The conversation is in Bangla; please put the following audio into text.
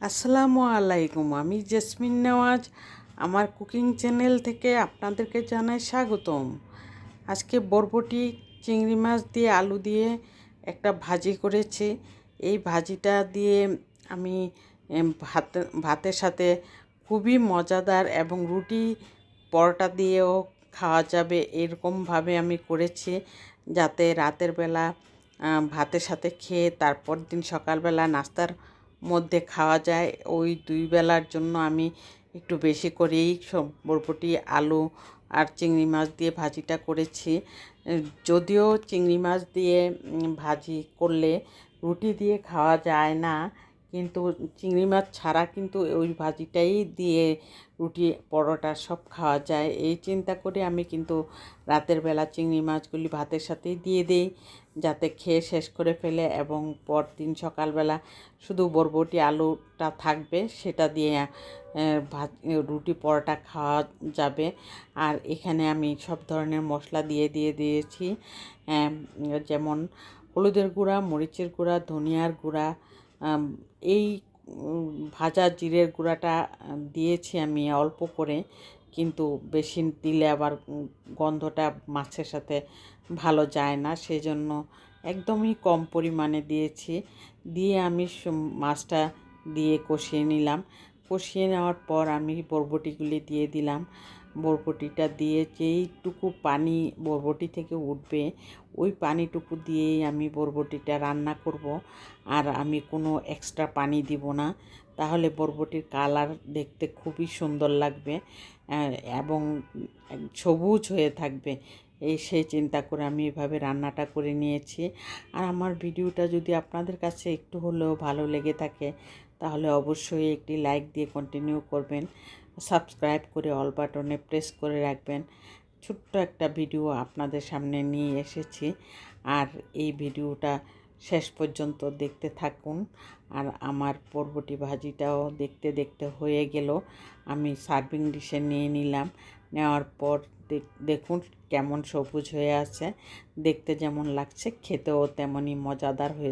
আসসালামু আলাইকুম, আমি জেসমিন নেওয়াজ। আমার কুকিং চ্যানেল থেকে আপনাদেরকে জানাই স্বাগতম। আজকে বরবটি চিংড়ি মাছ দিয়ে আলু দিয়ে একটা ভাজি করেছি। এই ভাজিটা দিয়ে আমি ভাত, ভাতের সাথে খুবই মজাদার এবং রুটি পরোটা দিয়েও খাওয়া যাবে এরকমভাবে আমি করেছি যাতে রাতের বেলা ভাতের সাথে খেয়ে তারপর দিন সকালবেলা নাস্তার মধ্যে খাওয়া যায়। ওই দুই বেলার জন্য আমি একটু বেশি করেই সব বরবটি, আলু আর চিংড়ি মাছ দিয়ে ভাজিটা করেছি। যদিও চিংড়ি মাছ দিয়ে ভাজি করলে রুটি দিয়ে খাওয়া যায় না কিন্তু চিংড়ি মাছ ছাড়া কিন্তু ওই ভাজিটাই দিয়ে রুটি, পরোটা সব খাওয়া যায়। এই চিন্তা করে আমি কিন্তু রাতের বেলা চিংড়ি মাছগুলি ভাতের সাথেই দিয়ে দিই, যাতে খেয়ে শেষ করে ফেলে এবং পরদিন সকালবেলা শুধু বরবটি, আলুটা থাকবে সেটা দিয়ে ভাত, রুটি, পরোটা খাওয়া যাবে। আর এখানে আমি সব ধরনের মশলা দিয়ে দিয়ে দিয়েছি যেমন হলুদের গুঁড়া, মরিচের গুঁড়া, ধনিয়ার গুঁড়া এই ভাজা জিরের গুঁড়াটা দিয়েছি আমি অল্প করে, কিন্তু বেশি দিলে আবার গন্ধটা মাছের সাথে ভালো যায় না সেই জন্য একদমই কম পরিমাণে দিয়েছি। দিয়ে আমি মাছটা দিয়ে কষিয়ে নিলাম। কষিয়ে নেওয়ার পর আমি বরবটিগুলি দিয়ে দিলাম। বরবটিটা দিয়ে যেইটুকু পানি বরবটি থেকে উঠবে, ওই পানিটুকু দিয়েই আমি বরবটিটা রান্না করব। আর আমি কোনো এক্সট্রা পানি দিব না। তাহলে বরবটির কালার দেখতে খুবই সুন্দর লাগবে এবং সবুজ হয়ে থাকবে। এই সেই চিন্তা করে আমি এভাবে রান্নাটা করে নিয়েছি। আর আমার ভিডিওটা যদি আপনাদের কাছে একটু হলেও ভালো লেগে থাকে, তাহলে অবশ্যই একটি লাইক দিয়ে কন্টিনিউ করবেন। সাবস্ক্রাইব করে অল বাটনে প্রেস করে রাখবেন। ছোট্ট একটা ভিডিও আপনাদের সামনে নিয়ে এসেছি। আর এই ভিডিওটা শেষ পর্যন্ত দেখতে থাকুন। আর আমার পর্বটি ভাজিটাও দেখতে দেখতে হয়ে গেল। আমি সার্ভিং ডিশে নিয়ে নিলাম। নেওয়ার পর দেখ- দেখুন কেমন সবুজ হয়ে আছে। দেখতে যেমন লাগছে, খেতেও তেমনই মজাদার হয়েছে